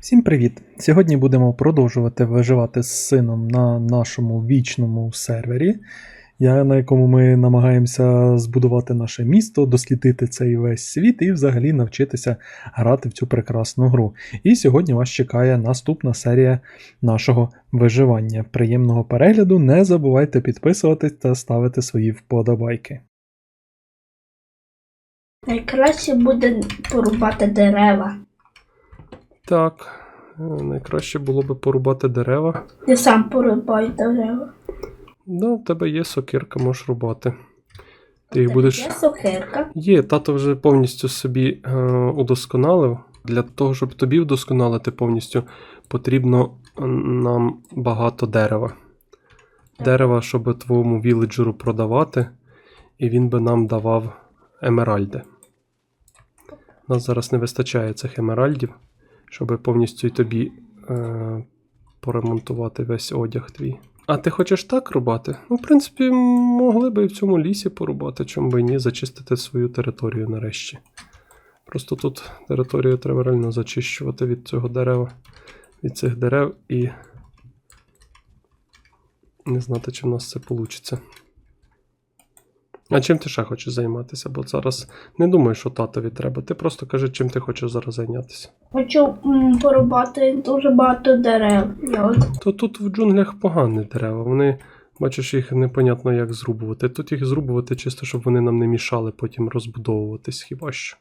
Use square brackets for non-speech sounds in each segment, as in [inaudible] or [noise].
Всім привіт! Сьогодні будемо продовжувати виживати з сином на нашому вічному сервері, на якому ми намагаємося збудувати наше місто, дослідити цей весь світ і взагалі навчитися грати в цю прекрасну гру. І сьогодні вас чекає наступна серія нашого виживання. Приємного перегляду! Не забувайте підписуватись та ставити свої вподобайки. Найкраще буде порубати дерева. Так, найкраще було би порубати дерева. Я сам порубаю дерева. Ну, в тебе є сокирка, можеш рубати. Ти їх будеш. Є сухирка. Є, тато вже повністю собі е, удосконалив. Для того, щоб тобі вдосконалити повністю, потрібно е, нам багато дерева. Дерева, щоб твоєму віледжеру продавати, і він би нам давав емеральди. У нас зараз не вистачає цих емеральдів, щоб повністю тобі е, поремонтувати весь одяг твій. А ти хочеш так рубати? Ну, в принципі, могли би і в цьому лісі порубати, чому би і ні, зачистити свою територію нарешті. Просто тут територію треба реально зачищувати від цього дерева, від цих дерев і не знати, чи в нас це вийде. А чим ти ще хочеш займатися? Бо зараз не думаю, що татові треба. Ти просто кажи, чим ти хочеш зараз зайнятися. Хочу м, порубати дуже багато дерев. Я от То тут в джунглях погані дерева. Вони, бачиш, їх непонятно як зрубувати. Тут їх зрубувати чисто, щоб вони нам не мішали потім розбудовуватись хіба що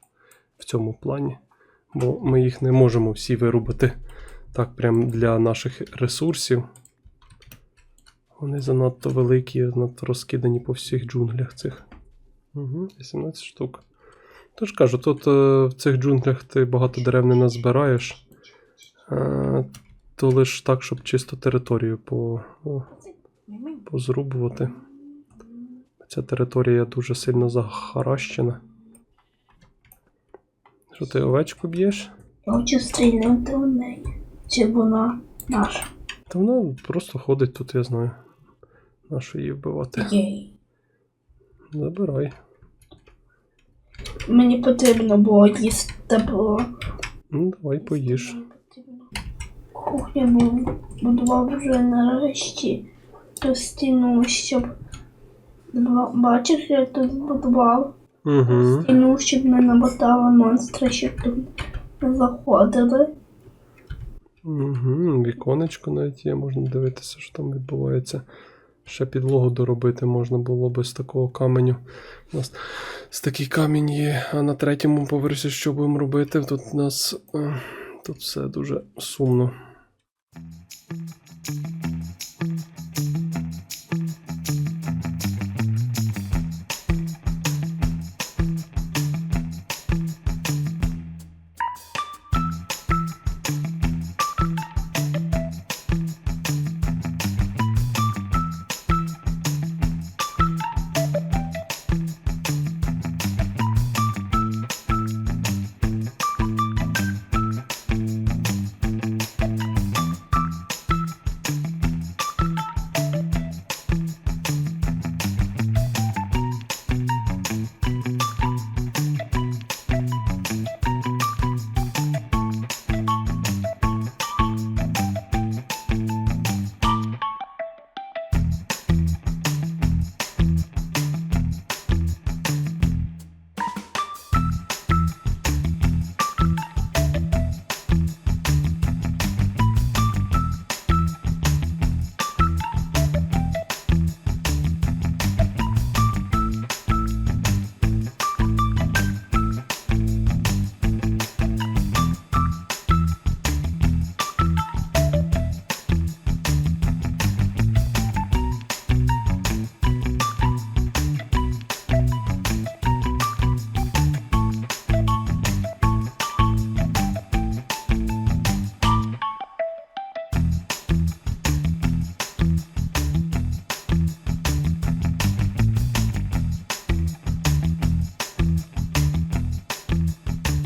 в цьому плані. Бо ми їх не можемо всі вирубати так прям для наших ресурсів. Вони занадто великі, занадто розкидані по всіх джунглях цих. Угу, 18 штук. Тож кажу, тут е, в цих джунглях ти багато дерев не назбираєш. Е, то лиш так, щоб чисто територію по, о, позрубувати. Ця територія дуже сильно захаращена. Що ти овечку б'єш? хочу стрільнути в неї. Чи вона наша? Та вона просто ходить тут, я знаю. Нащо її вбивати? Єй. Забирай. Мені потрібно було їсти було. Ну, давай поїж. Кухню бу- будував вже нарешті ту стіну, щоб. Бачиш, я тут будував Угу. стіну, щоб не намотали монстри, щоб тут не заходили. Угу. Віконечко навіть є, можна дивитися, що там відбувається. Ще підлогу доробити можна було би з такого каменю. У нас такий камінь є, а на третьому поверсі що будемо робити? Тут у нас е, тут все дуже сумно.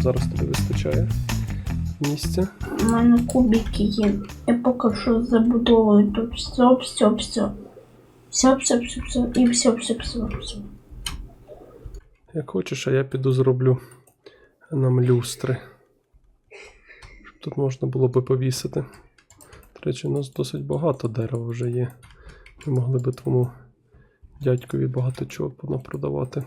Зараз тобі вистачає місця. У мене кубики є. Я поки що забудовую тут все, все, все. Все, все, все, все. І все, все, все, все. Як хочеш, а я піду зроблю нам люстри. Щоб Тут можна було би повісити. До речі, у нас досить багато дерева вже є. Ми могли би тому дядькові багато чого продавати.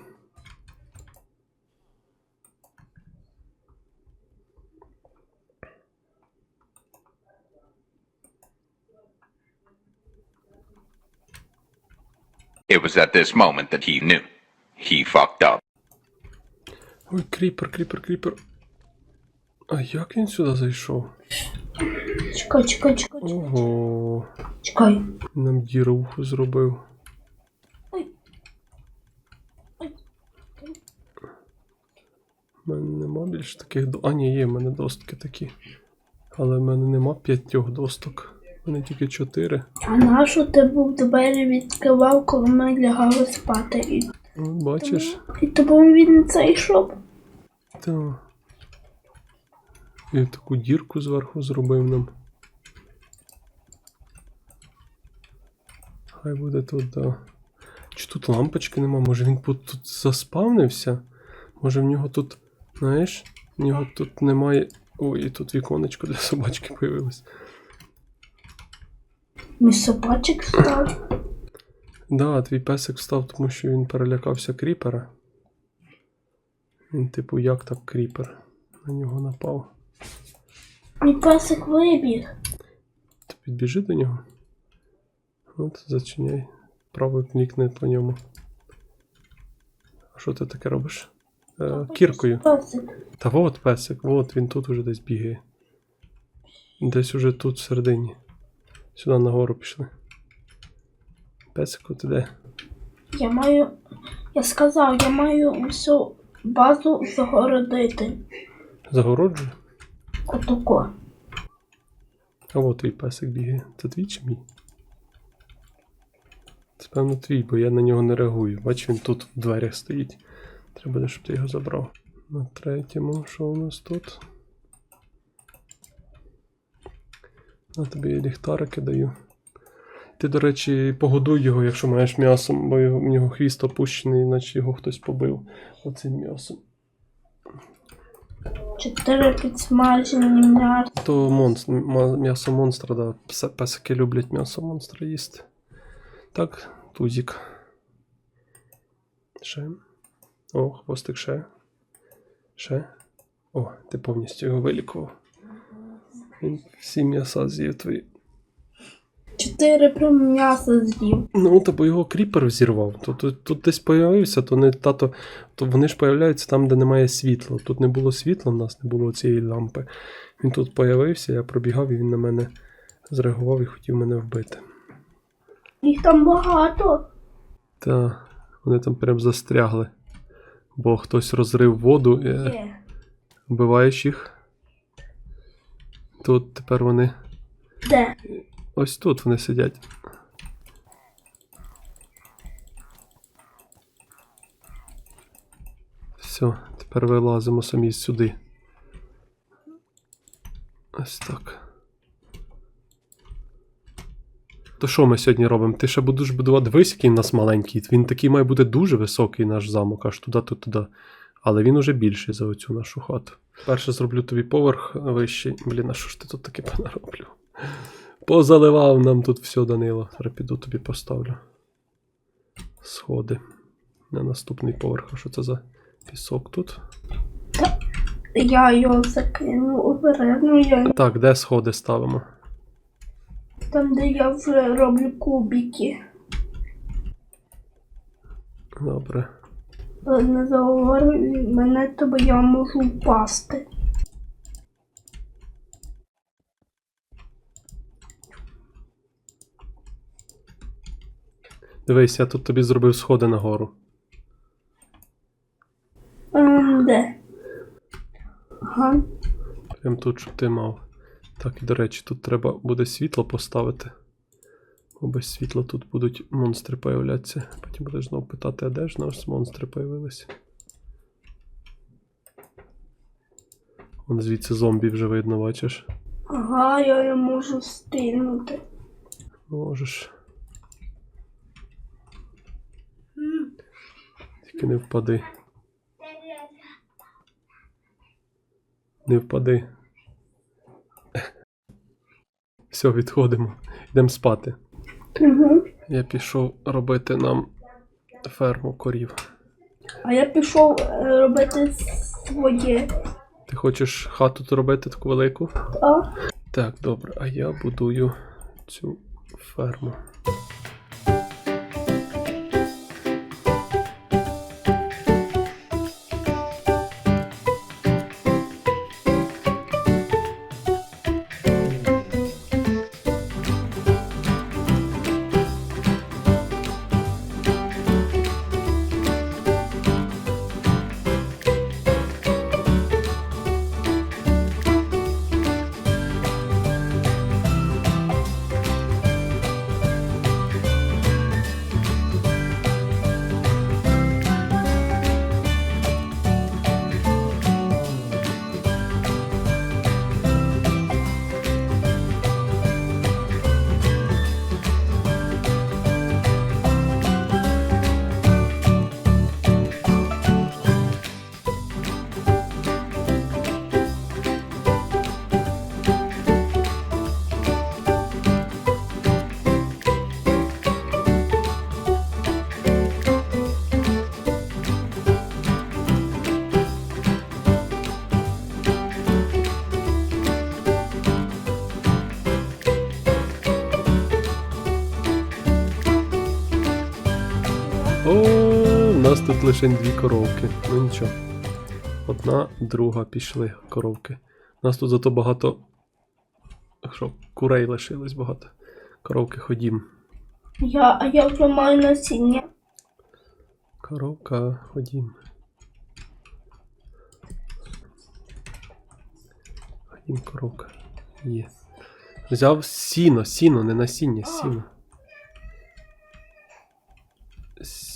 It was at this moment that he knew. He fucked up. Ой, кріпер, кріпер, кріпер. А як він сюди зайшов? Чекай, чекай, чекай, чекай. Ого, Чекай. нам діру зробив. Ой. Ой. У мене нема більше таких до. А, ні, є, в мене достки такі. Але в мене нема п'ятьох досток. У мене тільки чотири. А нащо ти був двері відкривав, коли ми лягали спати? І, Ну, Бачиш? і тому він не зайшов? Та. І таку дірку зверху зробив нам. Хай буде тут, да. Чи тут лампочки нема? Може він тут, тут заспавнився? Може в нього тут, знаєш, в нього тут немає. Ой, і тут віконечко для собачки появилось. Мій собачик став. Да, твій песик встав, тому що він перелякався кріпера. Він, типу, як так кріпер? На нього напав. Мій песик вибіг. Ти підбіжи до нього. От, зачиняй. Правою кнікни по ньому. А що ти таке робиш? Е, кіркою. Песик. Та от песик, от він тут уже десь бігає. Десь уже тут всередині. Сюди нагору пішли. Песику ти де? Я маю. Я сказав, я маю всю базу загородити. Загороджує? Отако. А от твій песик бігає. Це твій чи мій? Це певно твій, бо я на нього не реагую. Бач, він тут в дверях стоїть. Треба буде, щоб ти його забрав. На третьому, що у нас тут? На тобі ліхтарики даю. Ти, до речі, погодуй його, якщо маєш м'ясо, бо його, в нього хвіст опущений, наче його хтось побив оцим м'ясом. Чотири підсмажені м'ясо. То монстр, м'ясо монстра, да. Песики люблять м'ясо монстра їсти. Так, тузик. Ще. О, хвостик ще. Ще. О, ти повністю його вилікував. Всі м'яса з'їв твої. Чотири прям м'яса з'їв. Ну, та бо його кріпер взірвав. То, тут, тут десь появився, то не тато. То вони ж появляються там, де немає світла. Тут не було світла, в нас не було цієї лампи. Він тут появився, я пробігав, і він на мене зреагував і хотів мене вбити. Їх там багато. Та вони там прям застрягли. Бо хтось розрив воду, і е, вбиваєш їх. Тут тепер вони. Де? Ось тут вони сидять. Все, тепер вилазимо самі сюди. Ось так. То що ми сьогодні робимо? Ти ще будеш будувати. Дивись, який в нас маленький. Він такий має бути дуже високий наш замок, аж туди, то туди. Але він уже більший за оцю нашу хату. Перше зроблю тобі поверх вищий. Блін, а що ж ти тут таке понароблю? Позаливав нам тут все, Данило. Зараз піду тобі поставлю. Сходи. На наступний поверх. А що це за пісок тут? Я його закину обережно, я Так, де сходи ставимо? там, де я вже роблю кубики. Добре. Але не заговорюй мене, то бо я можу впасти. Дивись, я тут тобі зробив сходи нагору. Ем, де? Ага. Прям тут, щоб ти мав. Так, і до речі, тут треба буде світло поставити. Без світла тут будуть монстри появлятися. Потім будеш знову питати, а де ж нас монстри появилися? Вон звідси зомбі вже видно, бачиш? Ага, я не можу стигнути. Можеш. Тільки не впади. Не впади. Все, відходимо. Йдемо спати. Угу. Я пішов робити нам ферму корів. А я пішов е, робити своє. Ти хочеш хату тут робити таку велику? А? Так, добре, а я будую цю ферму. Тут лише дві коровки. Ну нічого. Одна, друга пішли коровки. У нас тут зато багато. Що, курей лишилось багато. Коровки ходім. Я, а я вже маю насіння. Коровка, ходім. Ходім, коровка. Є. Взяв сіно, сіно, не насіння, сіно.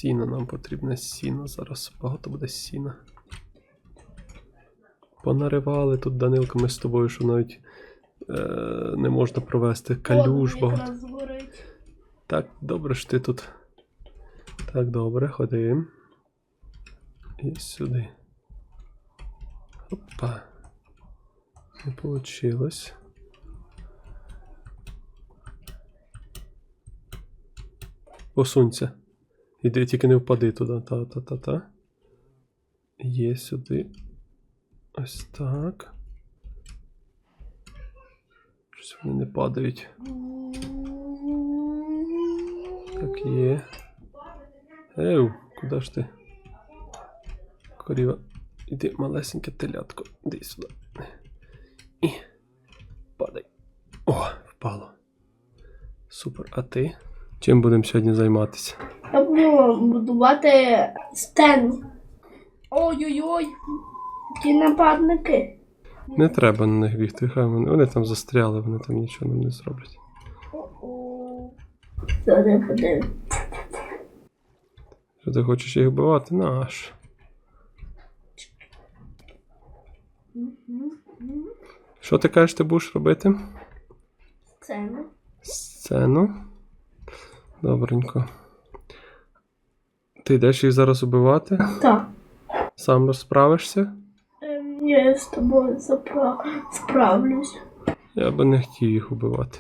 Сіно нам потрібне сіно. Зараз багато буде сіна. Понаривали тут Данилко, ми з тобою, що навіть е, не можна провести калюж О, багато. Так, добре ж ти тут. Так, добре, ходим. І сюди. Опа. Не получилось. Посунься. Іди, тільки не впади туди. Та-та-та-та. Є сюди. Ось так. Щось вони не падають. Так є. Еу, куди ж ти? Коріва. Іди, малесеньке телятко. Іди сюди. І. Падай. О, впало. Супер. А ти? Чим будемо сьогодні займатися? Я будувати стенд. Ой-ой-ой. Ті нападники. Не треба на них бігти, хай вони, вони там застряли, вони там нічого нам не зроблять. Що ти хочеш їх вбивати? Наш. Що ти кажеш, ти будеш робити? Сцену. Сцену. Добренько. Ти йдеш їх зараз убивати? Так. Сам справишся? Ем, Я з тобою запра... справлюсь. Я би не хотів їх убивати.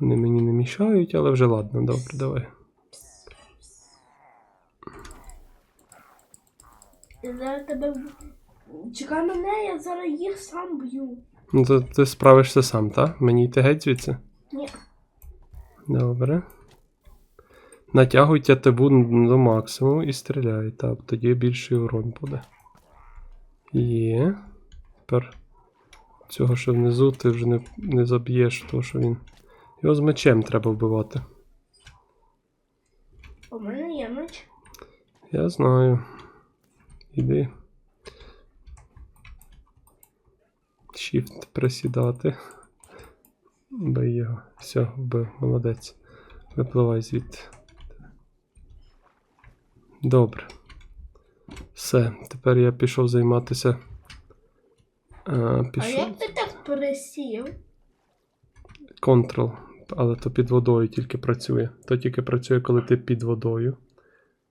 Вони мені не мішають, але вже ладно, добре, давай. Я зараз тебе. Чекай мене, я зараз їх сам б'ю. Ну то ти справишся сам, так? Мені йти геть звідси? Ні. Добре. Натягуй тятиву до максимуму і стріляй, так, тоді більший урон буде. Є. Тепер цього, що внизу, ти вже не, не заб'єш, тому що він. Його з мечем треба вбивати. У мене є меч. Я знаю. Іди. Shift присідати. Бий його. Все, вбив, молодець. Випливай звідти. Добре. Все, тепер я пішов займатися. А, А як ти так пересів? Ctrl, але то під водою тільки працює. То тільки працює, коли ти під водою.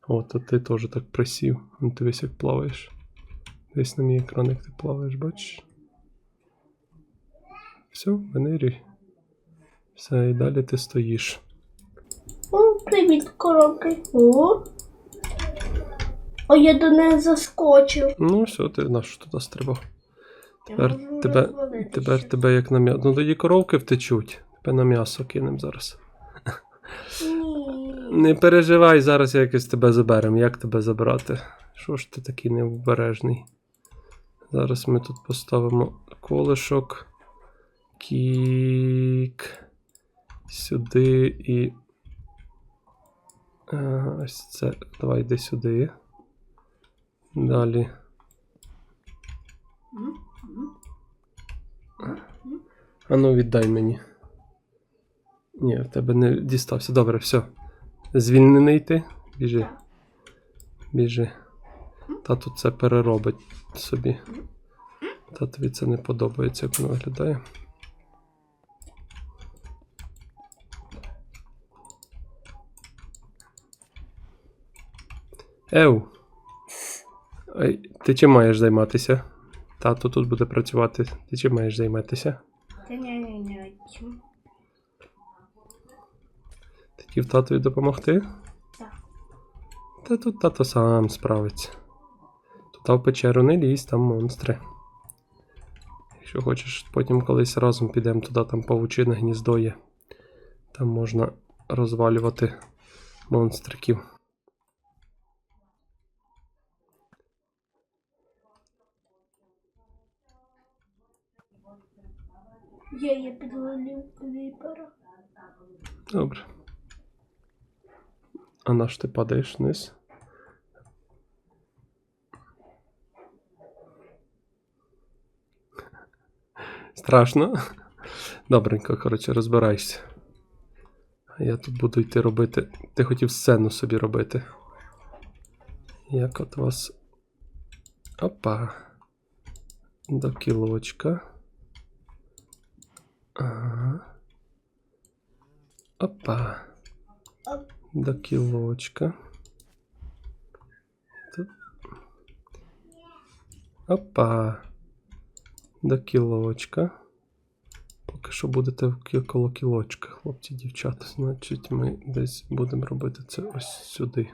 О, то ти теж так присів. Ну, ти весь як плаваєш. Десь на мій екран, як ти плаваєш, бачиш? Все, венерій. Все, і далі ти стоїш. О, привіт, коробки. О. О, я до неї заскочив. Ну, все, ти на що туди стрибав? Тепер можу тебе, тепер тебе як на м'ясо. Ну тоді коровки втечуть. Тебе на м'ясо кинем зараз. Ні. Не переживай, зараз якось тебе заберемо. Як тебе забрати? Що ж ти такий необережний? Зараз ми тут поставимо колишок. Кік. Сюди і. Ага, ось це. Давай йди сюди. Далі. А ну віддай мені. Ні, в тебе не дістався. Добре, все. Звільнений ти? Біжи. Біжи. Тату це переробить собі. Татові це не подобається, як воно виглядає. Еу. Ти чим маєш займатися? Тато тут буде працювати. Ти чим маєш займатися? Та ні, ні, ні. Ти хотів татові допомогти? Так. Та тут тато сам справиться. Туди в печеру не лізь, там монстри. Якщо хочеш, потім колись разом підемо туди, там павучине гніздо є. Там можна розвалювати монстриків. Я є підловив віпера. Добре. А на що ти падаєш вниз? Страшно? Добренько, коротше, розбирайся. Я тут буду йти робити. Ти хотів сцену собі робити. Як от вас. Опа. До кілочка. Ага. Опа. Оп. До кілочка. Тут. Опа. До кілочка. Поки що будете в коло кілочка, хлопці, дівчата. Значить, ми десь будемо робити це ось сюди.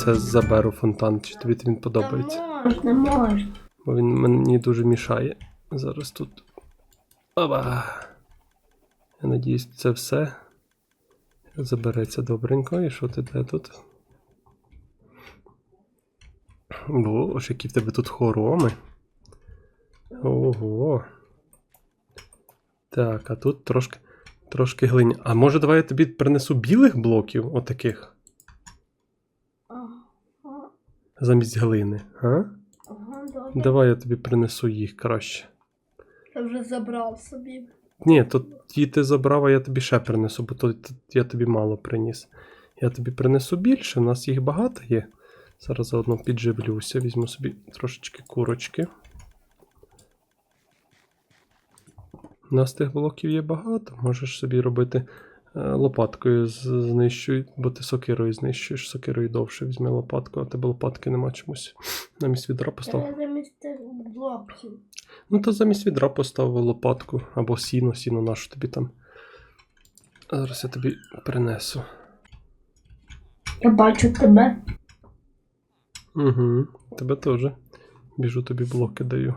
Це заберу фонтан, чи тобі він подобається? Та можна, можна. Бо він мені дуже мішає. Зараз тут. Оба. Я надіюсь, це все. Забереться добренько. І що ти де тут? Боже, які в тебе тут хороми. Ого. Так, а тут трошки. Трошки глині. А може давай я тобі принесу білих блоків, отаких, Ага, замість глини, а? ага, добре. Давай я тобі принесу їх краще. Я вже забрав собі. Ні, то ті ти забрав, а я тобі ще принесу, бо то, я тобі мало приніс. Я тобі принесу більше, у нас їх багато є. Зараз заодно підживлюся, візьму собі трошечки курочки. У нас тих блоків є багато. Можеш собі робити лопаткою з- знищуй, бо ти сокирою знищуєш, сокирою довше візьми лопатку, а тебе лопатки нема чомусь. [laughs] Намість відра постав. Я замість блоків. Ну, то замість відра поставив лопатку або сіно, сіно нашу тобі там. Зараз я тобі принесу. Я бачу тебе. Угу, тебе теж. Біжу тобі блоки даю.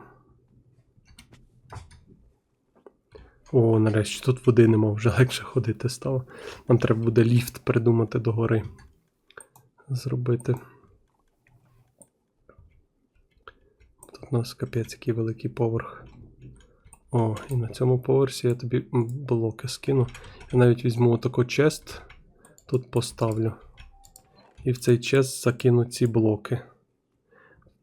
О, нарешті тут води нема, вже легше ходити стало. Нам треба буде ліфт придумати до гори. Зробити. Тут у нас капець який великий поверх. О, і на цьому поверсі я тобі блоки скину. Я навіть візьму отако чест, тут поставлю. І в цей чест закину ці блоки.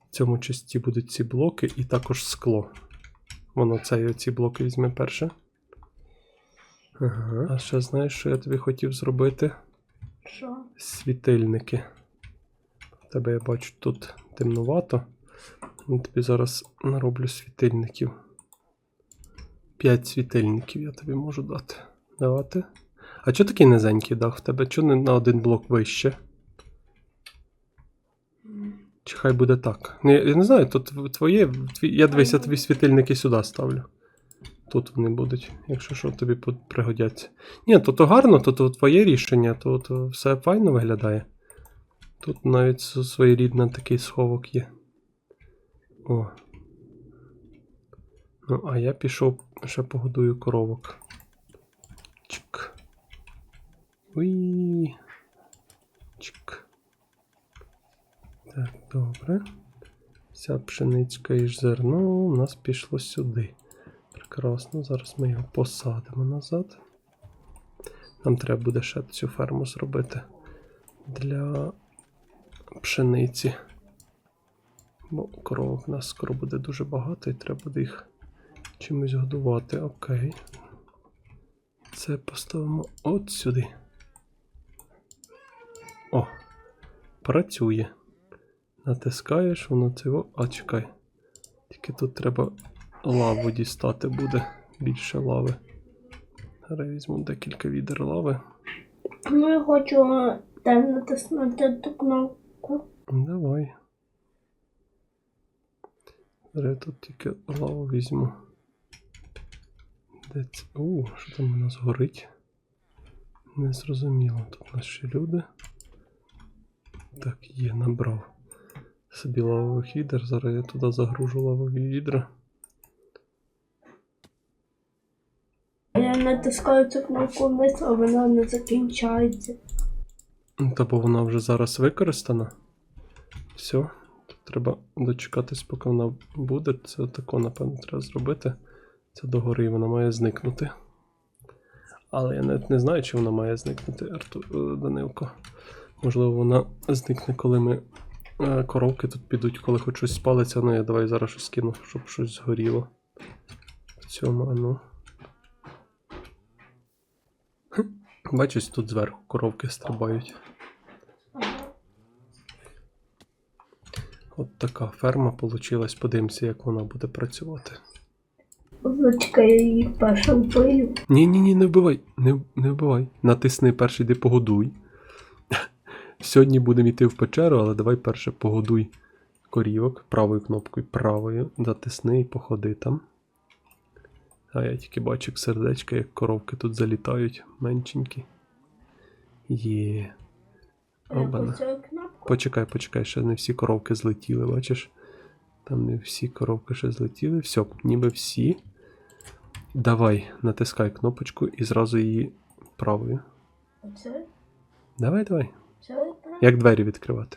В цьому часті будуть ці блоки і також скло. Воно цей ці блоки візьме перше. Ага. А ще знаєш, що я тобі хотів зробити? Що? Світильники. Тебе я бачу тут темнувато. Я тобі зараз нароблю світильників. П'ять світильників я тобі можу дати. Давати. А чого такий низенький дах в тебе? Чого не на один блок вище? Чи хай буде так? Ну, я, я не знаю, тут твоє. Я дивись, я тобі світильники сюди ставлю. Тут вони будуть, якщо що, тобі пригодяться. Ні, то, то гарно, то, то твоє рішення, то, то все файно виглядає. Тут навіть своєрідний такий сховок є. О. Ну, а я пішов ще погодую коровок. Чик. Уї. Чик. Так, добре. Вся пшеничка і зерно у нас пішло сюди. Прекрасно, зараз ми його посадимо назад. Нам треба буде ще цю ферму зробити для пшениці. Бо коровок у нас скоро буде дуже багато і треба буде їх чимось годувати. Окей. Це поставимо от сюди. О, працює. Натискаєш, воно цього. А чекай. Тільки тут треба лаву дістати буде. Більше лави. Зараз візьму декілька відер лави. Ну, я хочу е, там натиснути ту кнопку. Давай. Зараз я тут тільки лаву візьму. Де це? У, що там у нас горить? Не зрозуміло. Тут у нас ще люди. Так, є, набрав. Собі лавових відер. Зараз я туди загружу лавові відра. Я натискаю цю кнопку вниз, а вона не закінчається. Та бо вона вже зараз використана. Все. Тут треба дочекатись, поки вона буде. Це тако, напевно, треба зробити. Це догори, вона має зникнути. Але я навіть не знаю, чи вона має зникнути, Арту... е, Данилко. Можливо, вона зникне, коли ми. е, Коровки тут підуть, коли хоч щось спалиться. Ну я давай зараз щось кину, щоб щось згоріло. В цьому, а ну. Бачиш, тут зверху коровки стрибають. От така ферма получилась. Подивимося, як вона буде працювати. Зачекай, я її перше вбию. Ні, ні, ні, не вбивай. Не, не вбивай. Натисни перший, йди погодуй. Сьогодні будемо йти в печеру, але давай перше погодуй корівок правою кнопкою правою. Затисни і походи там. А я тільки бачу сердечка, як коровки тут залітають, меншенькі. Є. Обана. Почекай, почекай, ще не всі коровки злетіли, бачиш? Там не всі коровки ще злетіли. Все, ніби всі. Давай, натискай кнопочку і зразу її правою. Оце? Давай, давай. Це? Як двері відкривати?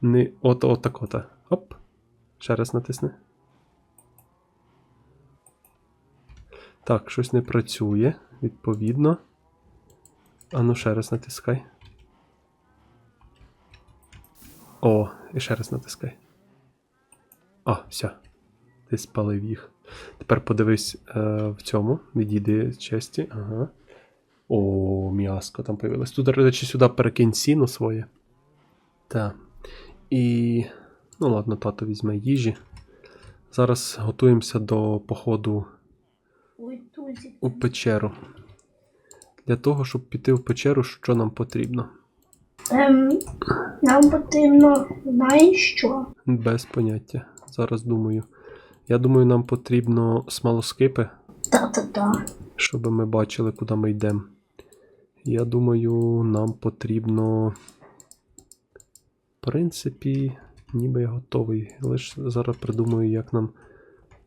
Не от от так ота. Оп. Ще раз натисни. Так, щось не працює, відповідно. Ану, ще раз натискай. О, і ще раз натискай. А, все. Ти спалив їх. Тепер подивись е, в цьому. Відійди з честі. Ага. О, м'яско там появилось. Тут, до речі, сюди перекинь сіно своє. Так. І. Ну ладно, тато візьме їжі. Зараз готуємося до походу. У печеру. Для того, щоб піти в печеру, що нам потрібно? Ем, нам потрібно, знаєш що? Без поняття. Зараз думаю. Я думаю, нам потрібно смолоскипи, Та-та-та. щоб ми бачили, куди ми йдемо. Я думаю, нам потрібно. В принципі, ніби я готовий. Лише зараз придумаю, як нам.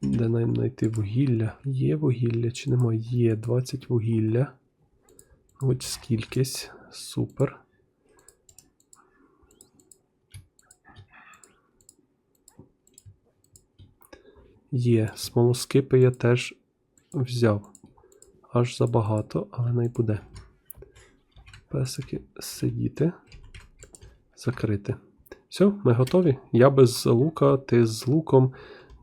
Де нам знайти вугілля? Є вугілля чи немає? Є 20 вугілля. Ось скількись. Супер. Є. Смолоскипи я теж взяв. Аж забагато, але не буде. Песики сидіти. Закрити. Все, ми готові. Я без лука, ти з луком.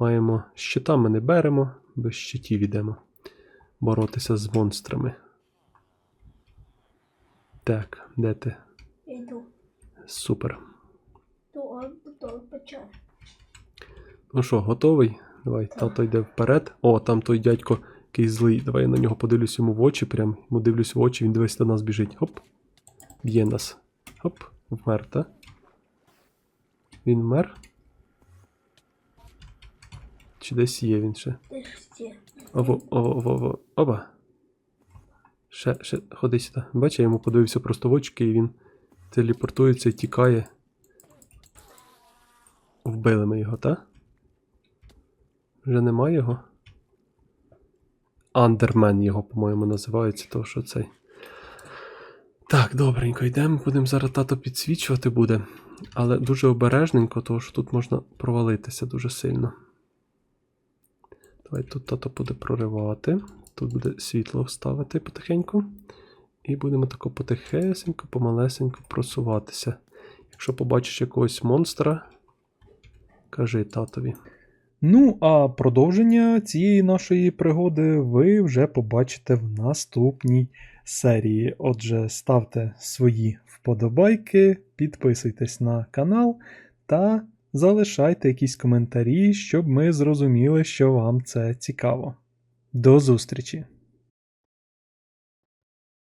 Маємо щита ми не беремо, без щитів йдемо. Боротися з монстрами. Так, де ти? Йду. Супер. Ну що, готовий? Давай, тато йде вперед. О, там той дядько який злий. Давай я на нього подивлюсь йому в очі. Прям йому дивлюсь в очі, він дивись до нас біжить. Хоп. Б'є нас. Хоп, вмер, та? Він вмер? Чи десь є він ще? Ово, ово, ово, ово. Оба. Ще, ще, ходи сюди. Бачиш, я йому подивився просто в очки, і він телепортується і тікає. Вбили ми його, та? Вже немає його. Андермен його, по-моєму, називається, то що цей. Так, добренько, йдемо, будемо зараз тато підсвічувати буде. Але дуже обережненько, тому що тут можна провалитися дуже сильно. Давай тут тато буде проривати. Тут буде світло вставити потихеньку. І будемо тако потихесенько, помалесенько просуватися. Якщо побачиш якогось монстра, кажи татові. Ну, а продовження цієї нашої пригоди ви вже побачите в наступній серії. Отже, ставте свої вподобайки, підписуйтесь на канал та залишайте якісь коментарі, щоб ми зрозуміли, що вам це цікаво. До зустрічі!